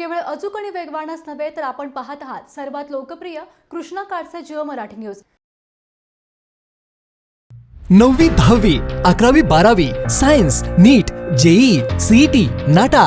केवळ अचूक आणि वेगवानच नव्हे तर आपण पाहत आहात सर्वात लोकप्रिय कृष्णा काळचे जिओ मराठी न्यूज. नववी दहावी अकरावी बारावी science NEET JEE CET NATA.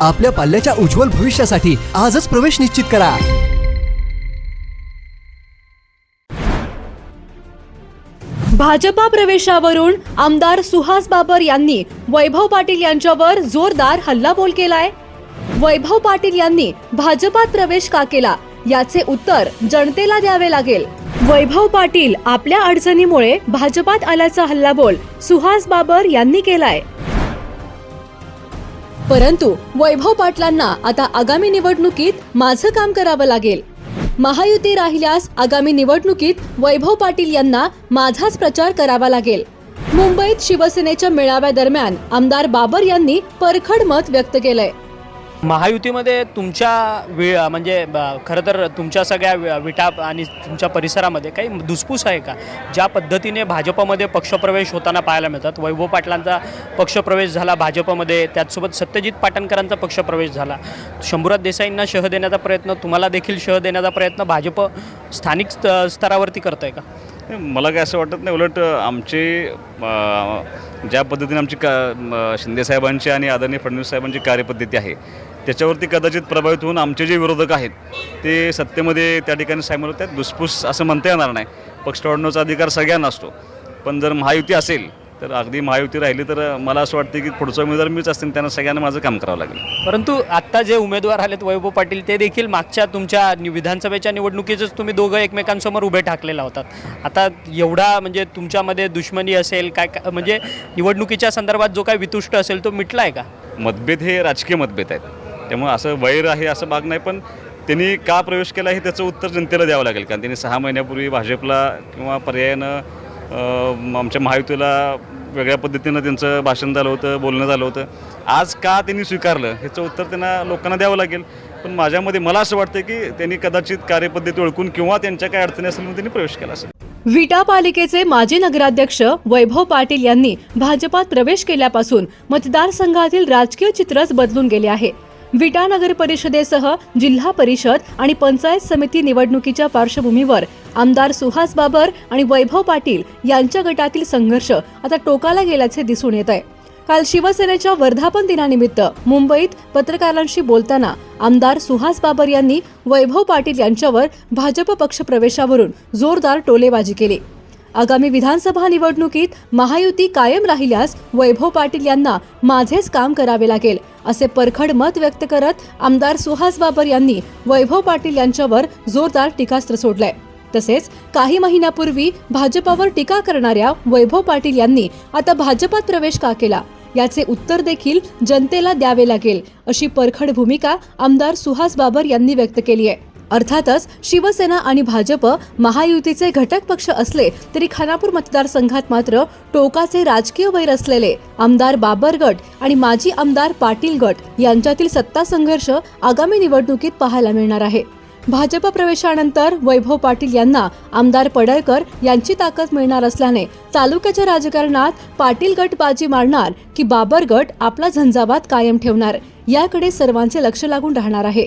आपल्या पाल्याच्या उज्ज्वल भविष्यासाठी आजच प्रवेश निश्चित करा. भाजपा प्रवेशावरून आमदार सुहास बाबर यांनी वैभव पाटील यांच्यावर जोरदार हल्लाबोल केलाय. वैभव पाटील यांनी भाजपात प्रवेश का केला याचे उत्तर जनतेला द्यावे लागेल. वैभव पाटील आपल्या अडचणीमुळे भाजपात आल्याचा हल्लाबोल सुहास बाबर यांनी केलाय. परंतु वैभव पाटलांना आता आगामी निवडणुकीत माझं काम करावं लागेल. महायुती राहिल्यास आगामी निवडणुकीत वैभव पाटील यांना माझाच प्रचार करावा लागेल. मुंबईत शिवसेनेच्या मेळाव्यादरम्यान आमदार बाबर यांनी परखड मत व्यक्त केलंय. महायुतीमध्ये तुमच्या वि म्हणजे ब- खरं तर तुमच्या सगळ्या वि- विटा आणि तुमच्या परिसरामध्ये काही धुसफूस आहे का? ज्या पद्धतीने भाजपमध्ये पक्षप्रवेश होताना पाहायला मिळतात. वैभव पाटलांचा पक्षप्रवेश झाला भाजपमध्ये त्याचसोबत सत्यजित पाटणकरांचा पक्षप्रवेश झाला. शंभूराज देसाईंना शह देण्याचा प्रयत्न तुम्हाला देखील शह देण्याचा प्रयत्न भाजप स्थानिक स्त स्तरावरती करत आहे का मला काय असं वाटत नाही उलट आमचे ज्या पद्धतीने आमची का म, शिंदेसाहेबांची आणि आदरणीय फडणवीस साहेबांची कार्यपद्धती आहे त्याच्यावरती कदाचित प्रभावित होऊन आमचे जे विरोधक आहेत ते सत्तेमध्ये त्या ठिकाणी सामील होतात. दुसपूस असं म्हणता येणार नाही. पक्ष वाढवण्याचा अधिकार सगळ्यांना असतो. पण जर महायुती असेल तर अगदी महायुती राहिली तर मला असं वाटतं की पुढचा उमेदवार मीच असतील त्यांना सगळ्यांना माझं काम करावं लागेल. परंतु आत्ता जे उमेदवार आलेत वैभव पाटील ते देखील मागच्या तुमच्या विधानसभेच्या निवडणुकीतच तुम्ही दोघं एकमेकांसमोर उभे ठाकलेला होतात. आता एवढा म्हणजे तुमच्यामध्ये दुश्मनी असेल काय काय म्हणजे निवडणुकीच्या संदर्भात जो काय वितुष्ट असेल तो मिटला आहे का? मतभेद हे राजकीय मतभेद आहेत. त्यामुळे असं वैर आहे असं भाग नाही पण त्यांनी का प्रवेश केला हे त्याचं उत्तर जनतेला द्यावं लागेल. कारण त्यांनी सहा महिन्यापूर्वी भाजपला किंवा पर्यायानं आमच्या महायुतीला वेगळ्या पद्धतीनं त्यांचं भाषण झालं होतं बोलणं झालं होतं. आज का त्यांनी स्वीकारलं ह्याचं उत्तर त्यांना लोकांना द्यावं लागेल. पण माझ्यामध्ये मला असं वाटतं की त्यांनी कदाचित कार्यपद्धती ओळखून किंवा त्यांच्या काय अडचणी असेल म्हणून त्यांनी प्रवेश केला असेल. विटा पालिकेचे माजी नगराध्यक्ष वैभव पाटील यांनी भाजपात प्रवेश केल्यापासून मतदारसंघातील राजकीय चित्रच बदलून गेले आहे. विटा नगर परिषदेसह जिल्हा परिषद आणि पंचायत समिती निवडणुकीच्या पार्श्वभूमीवर आमदार सुहास बाबर आणि वैभव पाटील यांच्या गटातील संघर्ष आता टोकाला गेल्याचे दिसून येत आहे. काल शिवसेनेच्या वर्धापन दिनानिमित्त मुंबईत पत्रकारांशी बोलताना आमदार सुहास बाबर यांनी वैभव पाटील यांच्यावर भाजप पक्षप्रवेशावरून जोरदार टोलेबाजी केली. आगामी विधानसभा निवडणुकीत महायुती कायम राहिल्यास वैभव पाटील यांना माझेच काम करावे लागेल असे परखड मत व्यक्त करत आमदार सुहास बाबर यांनी वैभव पाटील यांच्यावर जोरदार टीकास्त्र सोडलंय. तसेच काही महिन्यापूर्वी भाजपावर टीका करणाऱ्या वैभव पाटील यांनी आता भाजपात प्रवेश का केला याचे उत्तर देखील जनतेला द्यावे लागेल अशी परखड भूमिका आमदार सुहास बाबर यांनी व्यक्त केली आहे अर्थातच शिवसेना आणि भाजप महायुतीचे घटक पक्ष असले तरी खानापूर मतदारसंघात मात्र टोकाचे राजकीय वैर असलेले आमदार बाबर गट आणि माजी आमदार पाटील गट यांच्यातील सत्ता संघर्ष आगामी निवडणुकीत पाहायला मिळणार आहे. भाजप प्रवेशानंतर वैभव पाटील यांना आमदार पडळकर यांची ताकद मिळणार असल्याने तालुक्याच्या राजकारणात पाटील गट बाजी मारणार की बाबर गट आपला झंझावात कायम ठेवणार याकडे सर्वांचे लक्ष लागून राहणार आहे.